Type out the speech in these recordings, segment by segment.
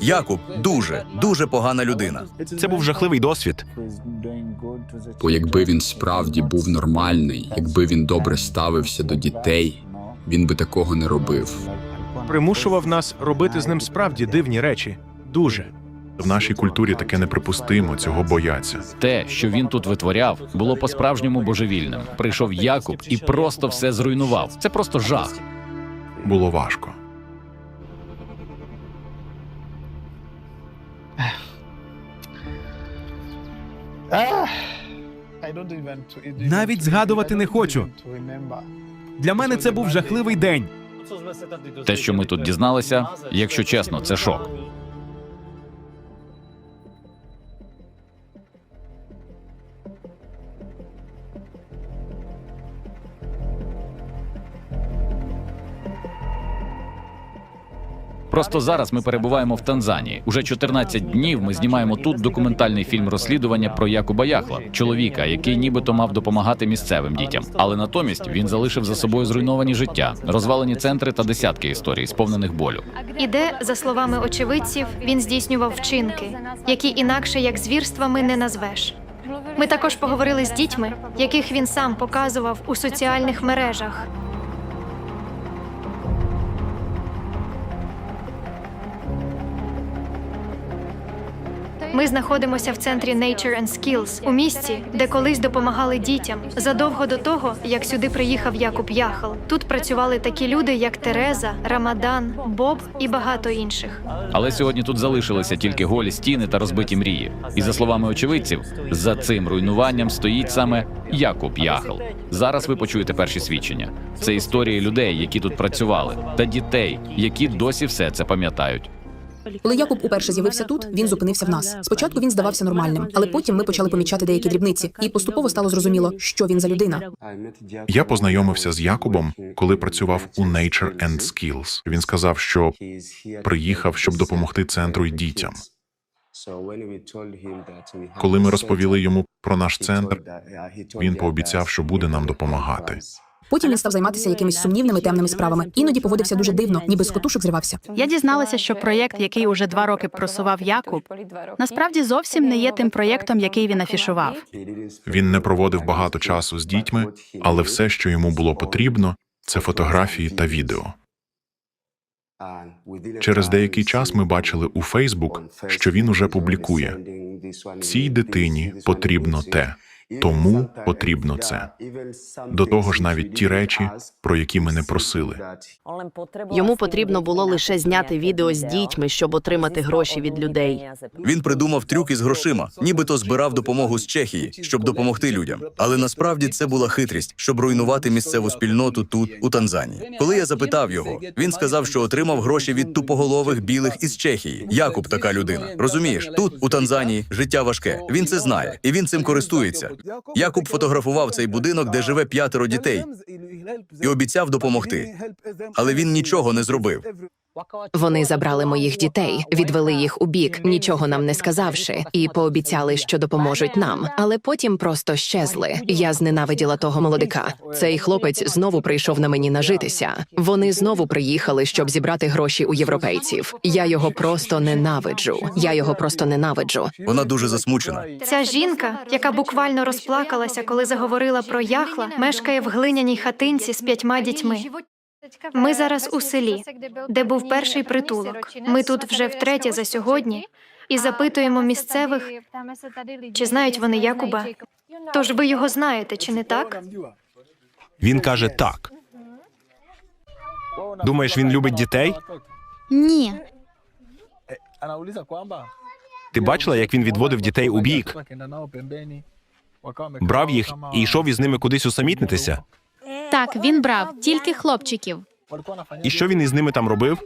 Якуб дуже, дуже погана людина. Це був жахливий досвід. Бо якби він справді був нормальний, якби він добре ставився до дітей, він би такого не робив. Примушував нас робити з ним справді дивні речі. Дуже. В нашій культурі таке неприпустимо, цього бояться. Те, що він тут витворяв, було по-справжньому божевільним. Прийшов Якуб і просто все зруйнував. Це просто жах. Було важко. Навіть згадувати не хочу. Для мене це був жахливий день. Те, що ми тут дізналися, якщо чесно, це шок. Просто зараз ми перебуваємо в Танзанії. Уже 14 днів ми знімаємо тут документальний фільм розслідування про Якуба Яхла, чоловіка, який нібито мав допомагати місцевим дітям. Але натомість він залишив за собою зруйновані життя, розвалені центри та десятки історій, сповнених болю. І де, за словами очевидців, він здійснював вчинки, які інакше як звірствами не назвеш. Ми також поговорили з дітьми, яких він сам показував у соціальних мережах. Ми знаходимося в центрі Nature and Skills, у місці, де колись допомагали дітям. Задовго до того, як сюди приїхав Якуб Яхал. Тут працювали такі люди, як Тереза, Рамадан, Боб і багато інших. Але сьогодні тут залишилися тільки голі стіни та розбиті мрії. І за словами очевидців, за цим руйнуванням стоїть саме Якуб Яхал. Зараз ви почуєте перші свідчення. Це історії людей, які тут працювали, та дітей, які досі все це пам'ятають. Коли Якуб уперше з'явився тут, він зупинився в нас. Спочатку він здавався нормальним, але потім ми почали помічати деякі дрібниці, і поступово стало зрозуміло, що він за людина. Я познайомився з Якубом, коли працював у Nature and Skills. Він сказав, що приїхав, щоб допомогти центру й дітям. Коли ми розповіли йому про наш центр, він пообіцяв, що буде нам допомагати. Потім він став займатися якимись сумнівними темними справами. Іноді поводився дуже дивно, ніби з котушок зривався. Я дізналася, що проєкт, який уже два роки просував Якуб, насправді зовсім не є тим проєктом, який він афішував. Він не проводив багато часу з дітьми, але все, що йому було потрібно, це фотографії та відео. Через деякий час ми бачили у Фейсбук, що він уже публікує. Цій дитині потрібно те, тому потрібно це. До того ж, навіть ті речі, про які ми не просили. Йому потрібно було лише зняти відео з дітьми, щоб отримати гроші від людей. Він придумав трюк із грошима, нібито збирав допомогу з Чехії, щоб допомогти людям. Але насправді це була хитрість, щоб руйнувати місцеву спільноту тут, у Танзанії. Коли я запитав його, він сказав, що отримав гроші від тупоголових білих із Чехії. Якуб така людина. Розумієш, тут у Танзанії життя важке. Він це знає і він цим користується. Якуб фотографував цей будинок, де живе п'ятеро дітей, і обіцяв допомогти. Але він нічого не зробив. Вони забрали моїх дітей, відвели їх у бік, нічого нам не сказавши, і пообіцяли, що допоможуть нам. Але потім просто щезли. Я зненавиділа того молодика. Цей хлопець знову прийшов на мені нажитися. Вони знову приїхали, щоб зібрати гроші у європейців. Я його просто ненавиджу. Я його просто ненавиджу. Вона дуже засмучена. Ця жінка, яка буквально розплакалася, коли заговорила про Яхла, мешкає в глиняній хатинці з п'ятьма дітьми. Ми зараз у селі, де був перший притулок. Ми тут вже втретє за сьогодні і запитуємо місцевих, чи знають вони Якуба. Тож ви його знаєте, чи не так? Він каже так. Думаєш, він любить дітей? Ні, Ти бачила, як він відводив дітей у бік, брав їх і йшов із ними кудись усамітнитися? Так він брав тільки хлопчиків. І що він із ними там робив?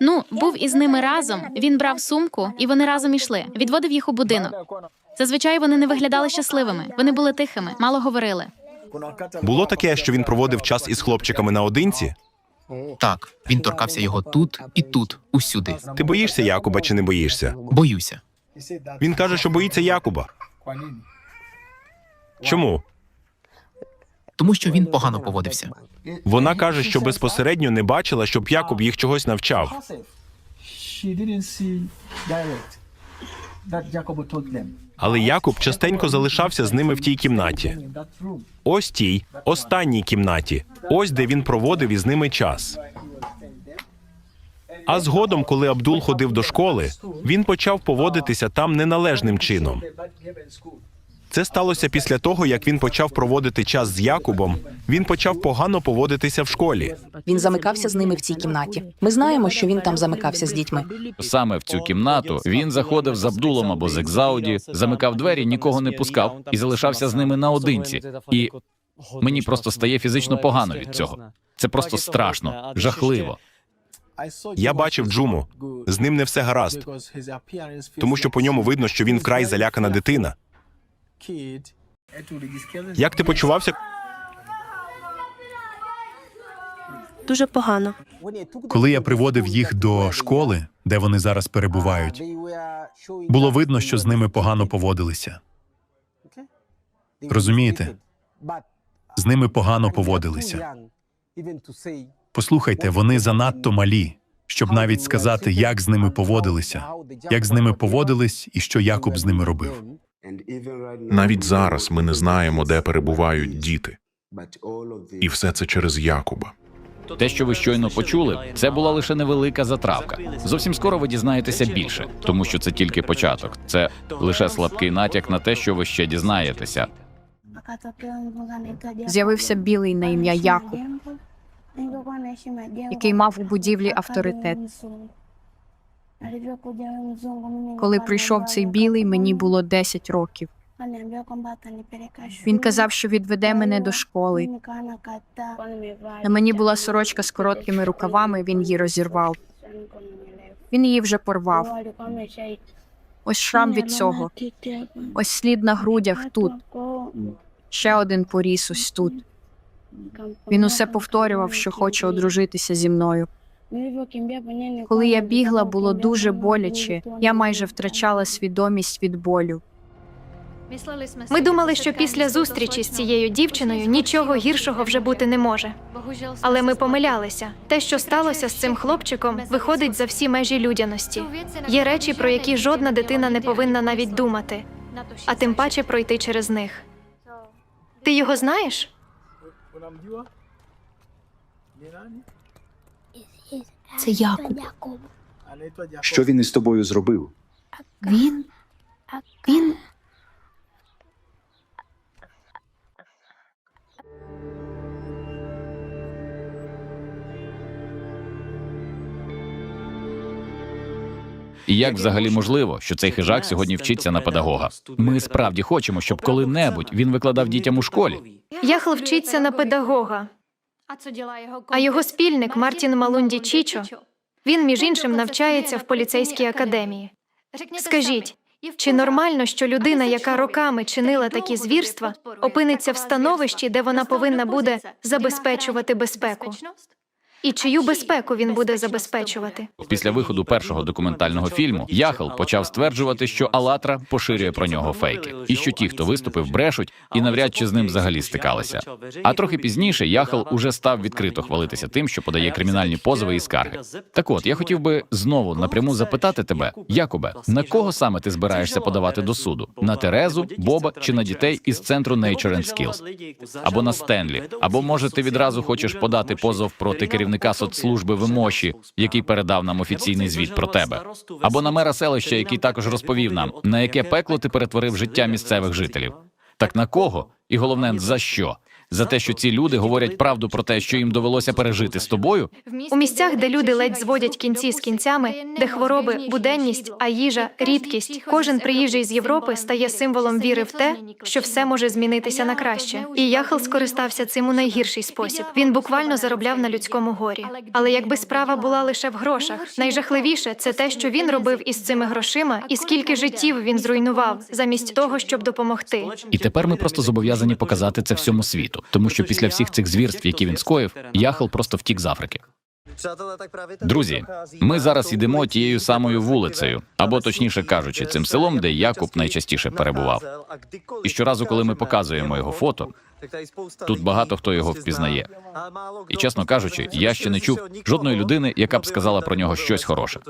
Ну, був із ними разом. Він брав сумку, і вони разом ішли. Відводив їх у будинок. Зазвичай вони не виглядали щасливими. Вони були тихими, мало говорили. Було таке, що він проводив час із хлопчиками наодинці? Так, він торкався його тут і тут, усюди. Ти боїшся Якуба чи не боїшся? Боюся. Він каже, що боїться Якуба. Чому? Тому що він погано поводився. Вона каже, що безпосередньо не бачила, щоб Якуб їх чогось навчав. Але Якуб частенько залишався з ними в тій кімнаті. Ось тій, останній кімнаті. Ось де він проводив із ними час. А згодом, коли Абдул ходив до школи, він почав поводитися там неналежним чином. Це сталося після того, як він почав проводити час з Якубом. Він почав погано поводитися в школі. Він замикався з ними в цій кімнаті. Ми знаємо, що він там замикався з дітьми. Саме в цю кімнату він заходив з Абдулом або з Екзауді, замикав двері, нікого не пускав і залишався з ними наодинці. І мені просто стає фізично погано від цього. Це просто страшно, жахливо. Я бачив Джуму. З ним не все гаразд, тому що по ньому видно, що він вкрай залякана дитина. Як ти почувався? Дуже погано. Коли я приводив їх до школи, де вони зараз перебувають, було видно, що з ними погано поводилися. Розумієте? З ними погано поводилися. Послухайте, вони занадто малі, щоб навіть сказати, як з ними поводилися, як з ними поводились і що Якуб з ними робив. Навіть зараз ми не знаємо, де перебувають діти, і все це через Якуба. Те, що ви щойно почули, це була лише невелика затравка. Зовсім скоро ви дізнаєтеся більше, тому що це тільки початок. Це лише слабкий натяк на те, що ви ще дізнаєтеся. З'явився білий на ім'я Якуб, який мав у будівлі авторитет. Коли прийшов цей білий, мені було 10 років. Він казав, що відведе мене до школи. На мені була сорочка з короткими рукавами, він її розірвав. Він її вже порвав. Ось шрам від цього. Ось слід на грудях тут. Ще один поріс ось тут. Він усе повторював, що хоче одружитися зі мною. Коли я бігла, було дуже боляче. Я майже втрачала свідомість від болю. Ми думали, що після зустрічі з цією дівчиною нічого гіршого вже бути не може. Але ми помилялися. Те, що сталося з цим хлопчиком, виходить за всі межі людяності. Є речі, про які жодна дитина не повинна навіть думати, а тим паче пройти через них. Ти його знаєш? Це Якуб. Що він із тобою зробив? Він. Він. І як взагалі можливо, що цей хижак сьогодні вчиться на педагога? Ми справді хочемо, щоб коли-небудь він викладав дітям у школі. Яхл вчиться на педагога. А його спільник Мартін Малунді Чічо, він, між іншим, навчається в поліцейській академії. Скажіть, чи нормально, що людина, яка роками чинила такі звірства, опиниться в становищі, де вона повинна буде забезпечувати безпеку? І чию безпеку він буде забезпечувати? Після виходу першого документального фільму Яхл почав стверджувати, що Алатра поширює про нього фейки, і що ті, хто виступив, брешуть, і навряд чи з ним взагалі стикалися. А трохи пізніше Яхл уже став відкрито хвалитися тим, що подає кримінальні позови і скарги. Так от я хотів би знову напряму запитати тебе, Якубе, на кого саме ти збираєшся подавати до суду? На Терезу, Боба чи на дітей із центру Nature and Skills? або на Стенлі, або може ти відразу хочеш подати позов проти керівника соцслужби Вимоші, який передав нам офіційний звіт про тебе, або на мера селища, який також розповів нам, на яке пекло ти перетворив життя місцевих жителів. Так на кого? І головне, за що? За те, що ці люди говорять правду про те, що їм довелося пережити з тобою? У місцях, де люди ледь зводять кінці з кінцями, де хвороби, буденність, а їжа рідкість. Кожен приїжджий з Європи стає символом віри в те, що все може змінитися на краще. І Яхл скористався цим у найгірший спосіб. Він буквально заробляв на людському горі. Але якби справа була лише в грошах, найжахливіше це те, що він робив із цими грошима, і скільки життів він зруйнував, замість того, щоб допомогти. І тепер ми просто зобов'язані показати це всьому світу, тому що після всіх цих звірств, які він скоїв, Яхл просто втік з Африки. Друзі, ми зараз йдемо тією самою вулицею, або точніше кажучи, цим селом, де Якуб найчастіше перебував. І щоразу, коли ми показуємо його фото, Тут багато хто його впізнає. І чесно кажучи, я ще не чув жодної людини, яка б сказала про нього щось хороше.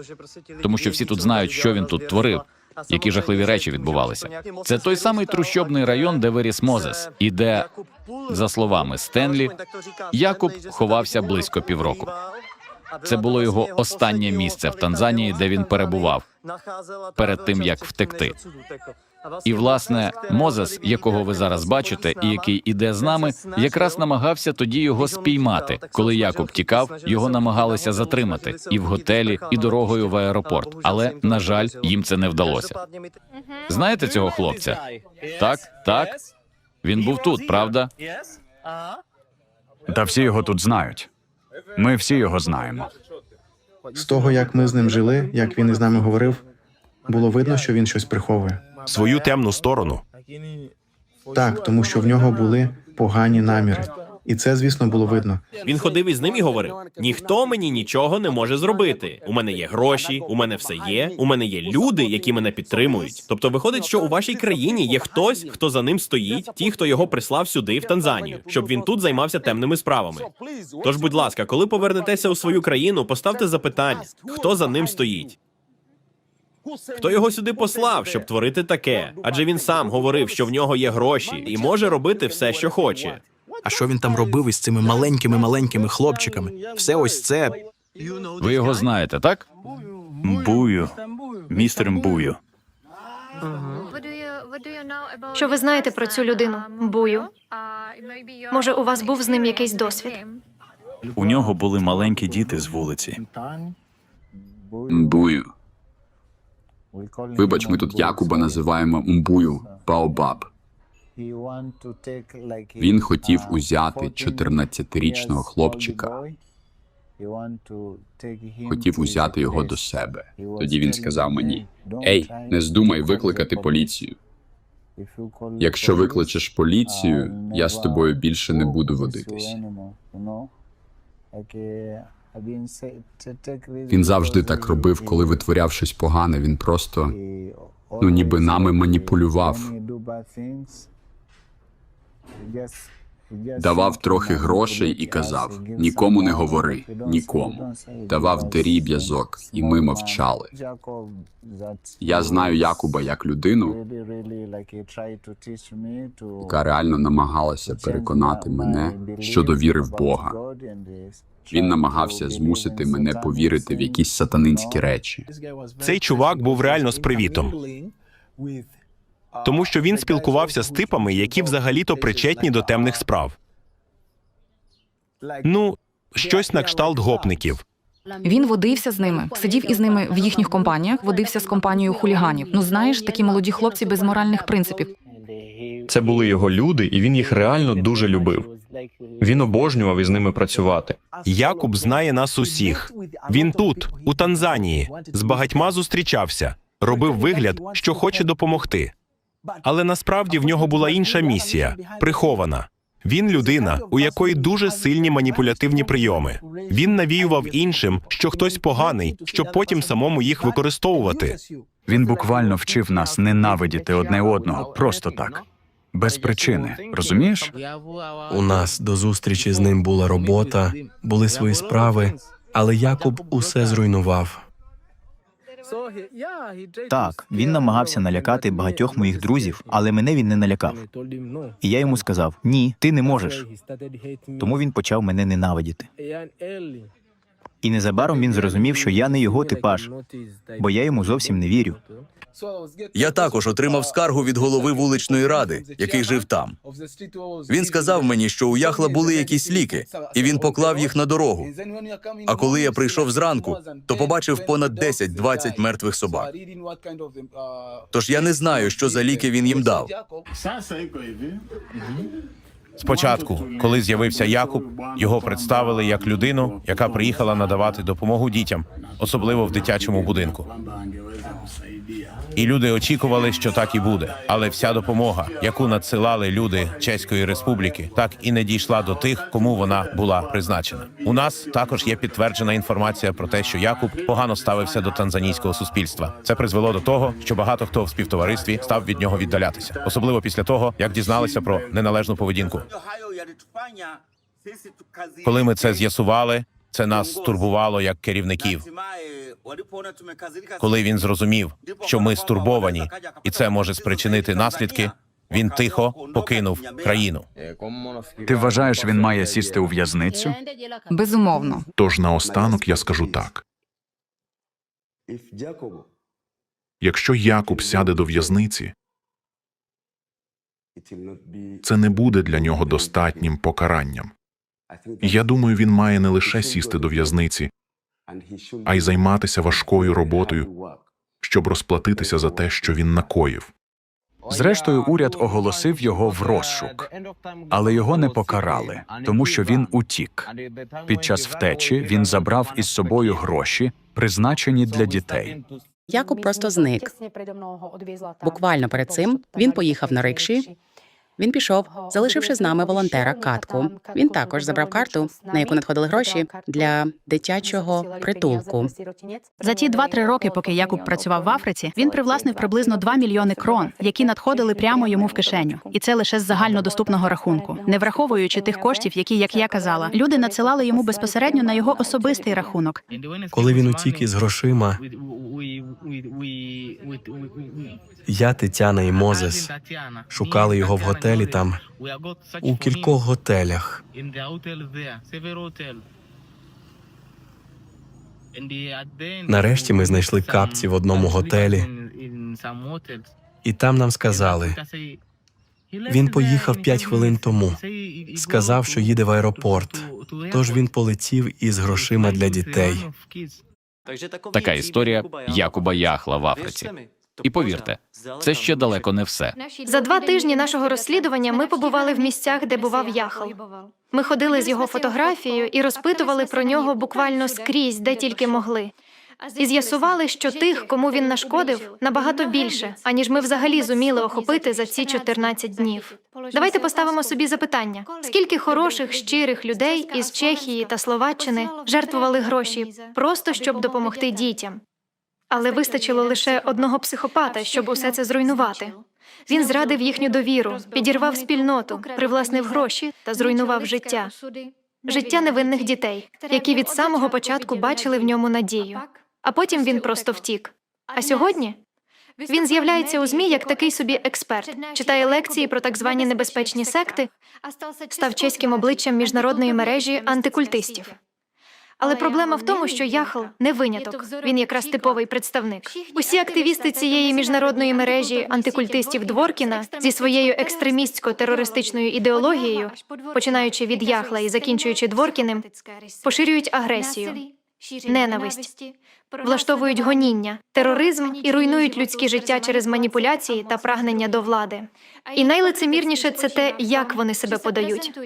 Тому що всі тут знають, що він тут творив, які жахливі речі відбувалися. Це той самий трущобний район, де виріс Мозес, і де, за словами Стенлі, Якуб ховався близько півроку. Це було його останнє місце в Танзанії, де він перебував перед тим, як втекти. І власне Мозес, якого ви зараз бачите, і який іде з нами, якраз намагався тоді його спіймати. Коли Якуб тікав, його намагалися затримати і в готелі, і дорогою в аеропорт. Але на жаль, їм це не вдалося. Знаєте цього хлопця? Так, так. Він був тут, правда? Та всі його тут знають. Ми всі його знаємо. З того, як ми з ним жили, як він із нами говорив, було видно, що він щось приховує. Свою темну сторону. Так, тому що в нього були погані наміри. І це, звісно, було видно. Він ходив із ним і говорив: ніхто мені нічого не може зробити. У мене є гроші, у мене все є. У мене є люди, які мене підтримують. Тобто, виходить, що у вашій країні є хтось, хто за ним стоїть, ті, хто його прислав сюди, в Танзанію, щоб він тут займався темними справами. Тож, будь ласка, коли повернетеся у свою країну, поставте запитання, хто за ним стоїть. Хто його сюди послав, щоб творити таке? Адже він сам говорив, що в нього є гроші і може робити все, що хоче. А що він там робив із цими маленькими маленькими хлопчиками? Все ось це Ви його знаєте, так? Бую. Містер Мбую. Що ви знаєте про цю людину? Бую? Може, у вас був з ним якийсь досвід? У нього були маленькі діти з вулиці. Мбую. Вибач, ми тут Якуба називаємо Мбую Баобаб. Він хотів узяти 14-річного хлопчика, хотів узяти його до себе. Тоді він сказав мені: Ей, не здумай викликати поліцію. Якщо викличеш поліцію, я з тобою більше не буду водитись. Він завжди так робив, коли витворяв щось погане. Він просто ну ніби нами маніпулював. Давав трохи грошей і казав: нікому не говори, нікому. Давав дріб'язок, і ми мовчали. Я знаю Якуба як людину, яка реально намагалася переконати мене щодо віри в Бога. Він намагався змусити мене повірити в якісь сатанинські речі. Цей чувак був реально з привітом. Тому що він спілкувався з типами, які взагалі-то причетні до темних справ. Ну, щось на кшталт гопників. Він водився з ними, сидів із ними в їхніх компаніях, водився з компанією хуліганів. Ну знаєш, такі молоді хлопці без моральних принципів. Це були його люди, і він їх реально дуже любив. Він обожнював із ними працювати. Якуб знає нас усіх. Він тут, у Танзанії, з багатьма зустрічався, робив вигляд, що хоче допомогти. Але насправді в нього була інша місія прихована. Він людина, у якої дуже сильні маніпулятивні прийоми. Він навіював іншим, що хтось поганий, щоб потім самому їх використовувати. Він буквально вчив нас ненавидіти одне одного просто так. Без причини, розумієш? у нас до зустрічі з ним була робота, були свої справи, але Якуб усе зруйнував. Так, він намагався налякати багатьох моїх друзів, але мене він не налякав. І я йому сказав: ні, ти не можеш. Тому він почав мене ненавидіти. І незабаром він зрозумів, що я не його типаж, бо я йому зовсім не вірю. Я також отримав скаргу від голови вуличної ради, який жив там. Він сказав мені, що у Яхла були якісь ліки, і він поклав їх на дорогу. А коли я прийшов зранку, то побачив понад 10-20 мертвих собак. Тож я не знаю, що за ліки він їм дав. Спочатку, коли з'явився Якуб, його представили як людину, яка приїхала надавати допомогу дітям, особливо в дитячому будинку. І люди очікували, що так і буде. Але вся допомога, яку надсилали люди Чеської Республіки, так і не дійшла до тих, кому вона була призначена. У нас також є підтверджена інформація про те, що Якуб погано ставився до танзанійського суспільства. Це призвело до того, що багато хто в співтоваристві став від нього віддалятися, особливо після того, як дізналися про неналежну поведінку Коли ми це з'ясували, це нас стурбувало як керівників. Коли він зрозумів, що ми стурбовані, і це може спричинити наслідки, він тихо покинув країну. Ти вважаєш, він має сісти у в'язницю? Безумовно. Тож наостанок я скажу так: якщо Якуб сяде до в'язниці, це не буде для нього достатнім покаранням. Я думаю, він має не лише сісти до в'язниці, а й займатися важкою роботою, щоб розплатитися за те, що він накоїв. Зрештою, уряд оголосив його в розшук, але його не покарали, тому що він утік. Під час втечі він забрав із собою гроші, призначені для дітей. Якуб просто зник. Буквально перед цим він поїхав на рикші. Він пішов, залишивши з нами волонтера Катку. Він також забрав карту, на яку надходили гроші для дитячого притулку. За ті 2-3 роки, поки Якуб працював в Африці, він привласнив приблизно 2 мільйони крон, які надходили прямо йому в кишеню, і це лише з загальнодоступного рахунку, не враховуючи тих коштів, які, як я казала, люди надсилали йому безпосередньо на його особистий рахунок. Коли він утік із грошима, я, Тетяна і Мозес шукали його в готелі там, у кількох готелях. Нарешті ми знайшли капці в одному готелі, і там нам сказали, він поїхав п'ять хвилин тому. Сказав, що їде в аеропорт. Тож він полетів із грошима для дітей. Така історія Якуба Яхла в Африці. І повірте, це ще далеко не все. За два тижні нашого розслідування ми побували в місцях, де бував Яхал. Ми ходили з його фотографією і розпитували про нього буквально скрізь, де тільки могли. І з'ясували, що тих, кому він нашкодив, набагато більше, аніж ми взагалі зуміли охопити за ці 14 днів. Давайте поставимо собі запитання: скільки хороших, щирих людей із Чехії та Словаччини жертвували гроші просто щоб допомогти дітям. Але вистачило лише одного психопата, щоб усе це зруйнувати. Він зрадив їхню довіру, підірвав спільноту, привласнив гроші та зруйнував життя. Життя невинних дітей, які від самого початку бачили в ньому надію. А потім він просто втік. А сьогодні він з'являється у змі як такий собі експерт, читає лекції про так звані небезпечні секти, став чеським обличчям міжнародної мережі антикультистів. Але проблема в тому, що Яхл не виняток. Він якраз типовий представник. Усі активісти цієї міжнародної мережі антикультистів Дворкіна зі своєю екстремістсько-терористичною ідеологією, починаючи від Яхла і закінчуючи Дворкіним, поширюють агресію, ненависть, влаштовують гоніння, тероризм і руйнують людське життя через маніпуляції та прагнення до влади. І найлицемірніше це те, як вони себе подають.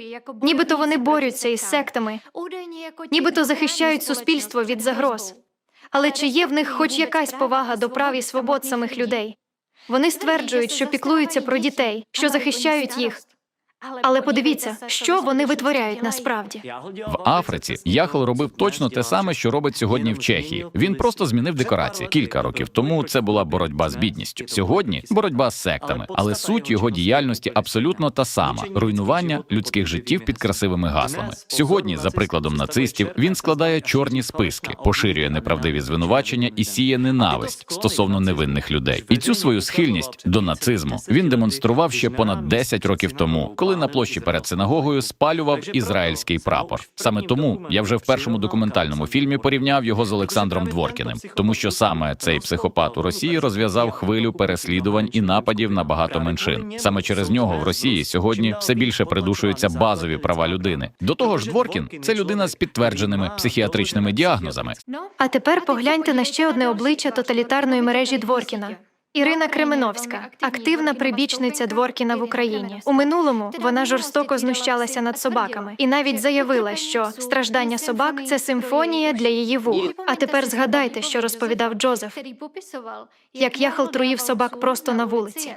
Нібито вони борються із сектами, нібито захищають суспільство від загроз. Але чи є в них хоч якась повага до прав і свобод самих людей? Вони стверджують, що піклуються про дітей, що захищають їх. Але подивіться, що вони витворяють насправді. В Африці Яхл робив точно те саме, що робить сьогодні в Чехії. Він просто змінив декорації. Кілька років тому це була боротьба з бідністю. Сьогодні боротьба з сектами, але суть його діяльності абсолютно та сама: руйнування людських життів під красивими гаслами. Сьогодні, за прикладом нацистів, він складає чорні списки, поширює неправдиві звинувачення і сіє ненависть стосовно невинних людей. І цю свою схильність до нацизму він демонстрував ще понад 10 років тому, коли на площі перед синагогою спалював ізраїльський прапор. Саме тому я вже в першому документальному фільмі порівняв його з Олександром Дворкіним, тому що саме цей психопат у Росії розв'язав хвилю переслідувань і нападів на багато меншин. Саме через нього в Росії сьогодні все більше придушуються базові права людини. До того ж, Дворкін це людина з підтвердженими психіатричними діагнозами. А тепер погляньте на ще одне обличчя тоталітарної мережі Дворкіна. Ірина Кременовська, активна прибічниця Дворкіна в Україні. У минулому вона жорстоко знущалася над собаками і навіть заявила, що страждання собак це симфонія для її вух. А тепер згадайте, що розповідав Джозеф, як Яхал труїв собак просто на вулиці.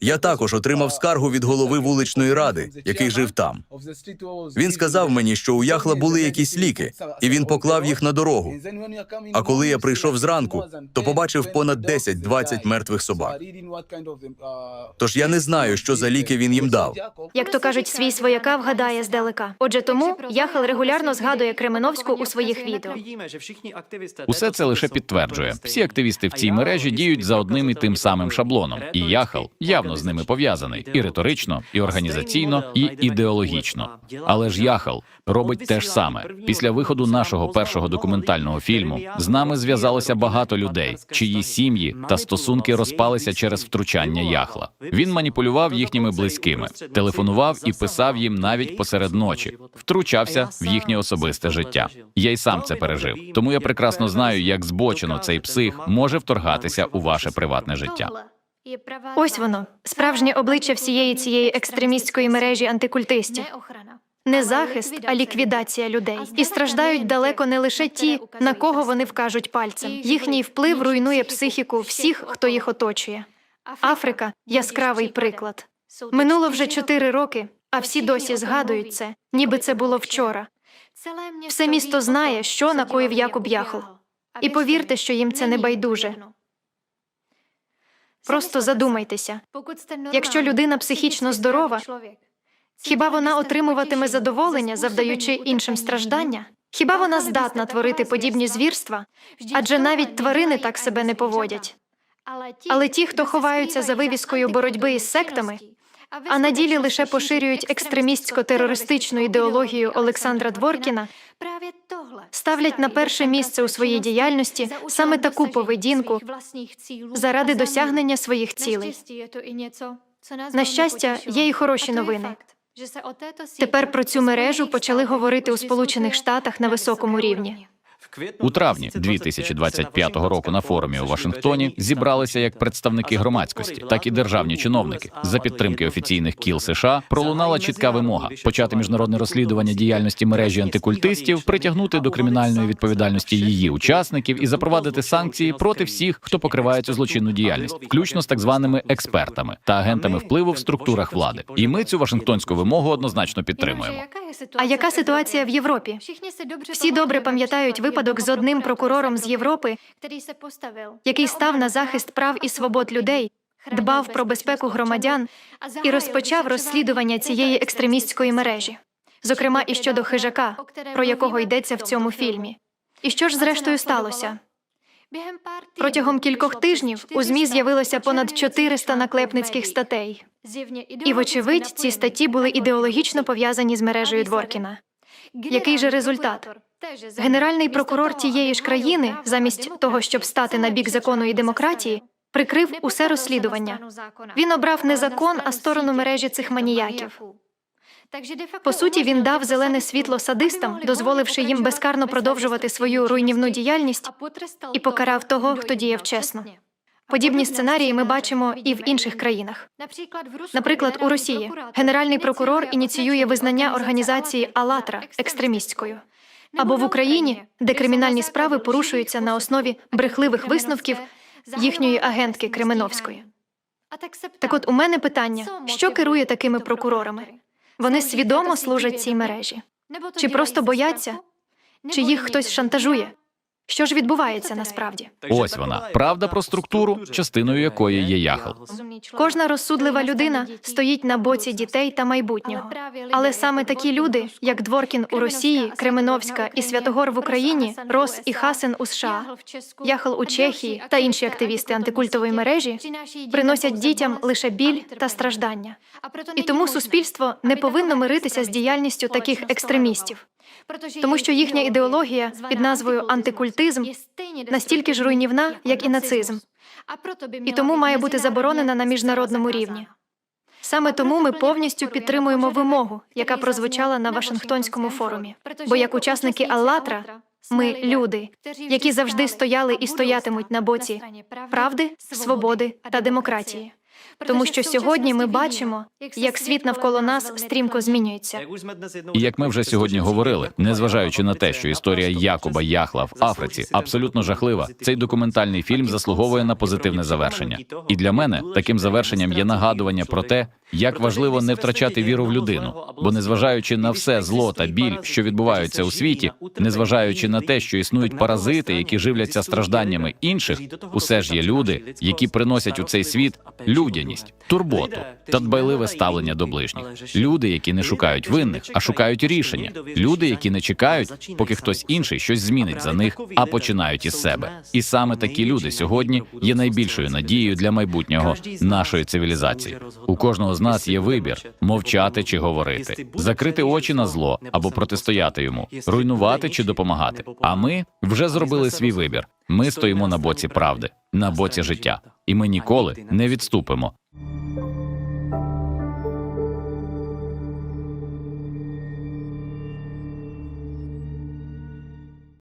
Я також отримав скаргу від голови вуличної ради, який жив там. Він сказав мені, що у Яхла були якісь ліки, і він поклав їх на дорогу. А коли я прийшов зранку, то побачив понад 10-20 мертвих собак. Тож я не знаю, що за ліки він їм дав. Як то кажуть, свій свояка вгадає здалека. Отже, тому Яхал регулярно згадує Кременовську у своїх відео. Усе це лише підтверджує. Всі активісти в цій мережі діють за одним і тим самим шаблоном. І Яхал явно з ними пов'язаний і риторично, і організаційно, і ідеологічно. Але ж Яхал робить те ж саме. Після виходу нашого першого документального фільму з нами зв'язалося багато людей, чиї сім'ї та стосунки розпалися через втручання Яхла. Він маніпулював їхніми близькими, телефонував і писав їм навіть посеред ночі, втручався в їхнє особисте життя. Я й сам це пережив. Тому я прекрасно знаю, як збочено цей псих може вторгатися у ваше приватне життя. Ось воно, справжнє обличчя всієї цієї екстремістської мережі антикультистів. Не захист, а ліквідація людей. І страждають далеко не лише ті, на кого вони вкажуть пальцем. Їхній вплив руйнує психіку всіх, хто їх оточує. Африка яскравий приклад. Минуло вже чотири роки, а всі досі згадують це, ніби це було вчора. Все місто знає, що накоїв Якуб Яхл. І повірте, що їм це не байдуже. Просто задумайтеся. Якщо людина психічно здорова, хіба вона отримуватиме задоволення, завдаючи іншим страждання? Хіба вона здатна творити подібні звірства? Адже навіть тварини так себе не поводять. Але ті, хто ховаються за вивіскою боротьби із сектами, а на ділі лише поширюють екстремістсько-терористичну ідеологію Олександра Дворкіна, ставлять на перше місце у своїй діяльності саме таку поведінку заради досягнення своїх цілей. На щастя, є і хороші новини. Тепер про цю мережу почали говорити у Сполучених Штатах на високому рівні. У травні 2025 року на форумі у Вашингтоні зібралися як представники громадськості, так і державні чиновники. За підтримки офіційних кіл США пролунала чітка вимога почати міжнародне розслідування діяльності мережі антикультистів, притягнути до кримінальної відповідальності її учасників і запровадити санкції проти всіх, хто покриває цю злочинну діяльність, включно з так званими експертами та агентами впливу в структурах влади. І ми цю вашингтонську вимогу однозначно підтримуємо. А яка ситуація в Європі? Всі добре пам'ятають випадок з одним прокурором з Європи, який став на захист прав і свобод людей, дбав про безпеку громадян і розпочав розслідування цієї екстремістської мережі, зокрема і щодо хижака, про якого йдеться в цьому фільмі. І що ж зрештою сталося? Протягом кількох тижнів у ЗМІ з'явилося понад 400 наклепницьких статей. І, вочевидь, ці статті були ідеологічно пов'язані з мережею Дворкіна. Який же результат? Генеральний прокурор тієї ж країни, замість того, щоб стати на бік закону і демократії, прикрив усе розслідування. Він обрав не закон, а сторону мережі цих маніяків. По суті, він дав зелене світло садистам, дозволивши їм безкарно продовжувати свою руйнівну діяльність і покарав того, хто діяв чесно. Подібні сценарії ми бачимо і в інших країнах. Наприклад, у Росії генеральний прокурор ініціює визнання організації «АЛЛАТРА» екстремістською. Або в Україні, де кримінальні справи порушуються на основі брехливих висновків їхньої агентки Кременовської. Так от у мене питання: що керує такими прокурорами? Вони свідомо служать цій мережі? Чи просто бояться? Чи їх хтось шантажує? Що ж відбувається насправді? Ось вона правда про структуру, частиною якої є Яхл. Кожна розсудлива людина стоїть на боці дітей та майбутнього. Але саме такі люди, як Дворкін у Росії, Кременовська і Святогор в Україні, Рос і Хасен у США, Яхл у Чехії та інші активісти антикультової мережі приносять дітям лише біль та страждання. І тому суспільство не повинно миритися з діяльністю таких екстремістів. Тому що їхня ідеологія під назвою антикультизм настільки ж руйнівна, як і нацизм, і тому має бути заборонена на міжнародному рівні. Саме тому ми повністю підтримуємо вимогу, яка прозвучала на Вашингтонському форумі. Бо як учасники Аллатра, ми люди, які завжди стояли і стоятимуть на боці правди, свободи та демократії. Тому що сьогодні ми бачимо, як світ навколо нас стрімко змінюється. І як ми вже сьогодні говорили, незважаючи на те, що історія Якуба Яхла в Африці абсолютно жахлива, цей документальний фільм заслуговує на позитивне завершення. І для мене таким завершенням є нагадування про те, як важливо не втрачати віру в людину, бо незважаючи на все зло та біль, що відбуваються у світі, незважаючи на те, що існують паразити, які живляться стражданнями інших, усе ж є люди, які приносять у цей світ людяність, турботу та дбайливе ставлення до ближніх. Люди, які не шукають винних, а шукають рішення. Люди, які не чекають, поки хтось інший щось змінить за них, а починають із себе. І саме такі люди сьогодні є найбільшою надією для майбутнього нашої цивілізації. У кожного з нас є вибір мовчати чи говорити, закрити очі на зло або протистояти йому, руйнувати чи допомагати. А ми вже зробили свій вибір. Ми стоїмо на боці правди, на боці життя, і ми ніколи не відступимо.